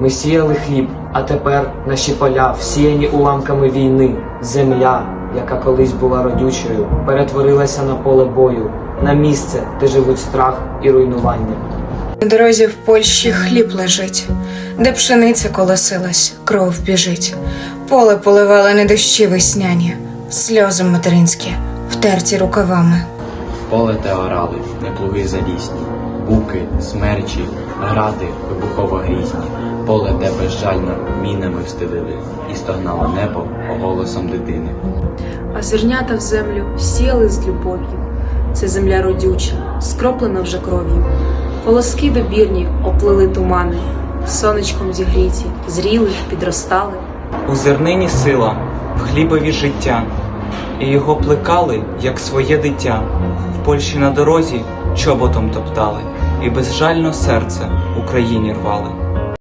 Ми сіяли хліб, а тепер наші поля всіяні уламками війни. Земля, яка колись була родючою, перетворилася на поле бою, на місце, де живуть страх і руйнування. На дорозі в Польщі хліб лежить, де пшениця колосилась, кров біжить, поле поливали не дощі весняні, сльози материнські, втерті рукавами. Поле те орали, не плуги залізні, буки, смерчі, гради вибухово грізні, поле те безжально мінами встелили, і стогнало небо голосом дитини. а зернята в землю сіяли з любов'ю. Це земля родюча, скроплена вже кров'ю. Колоски добірні оплили тумани, сонечком зігріті, зріли, підростали. У зернині сила, в хлібові життя, і його плекали, як своє дитя. В Польщі на дорозі чоботом топтали, і безжально серце Україні рвали.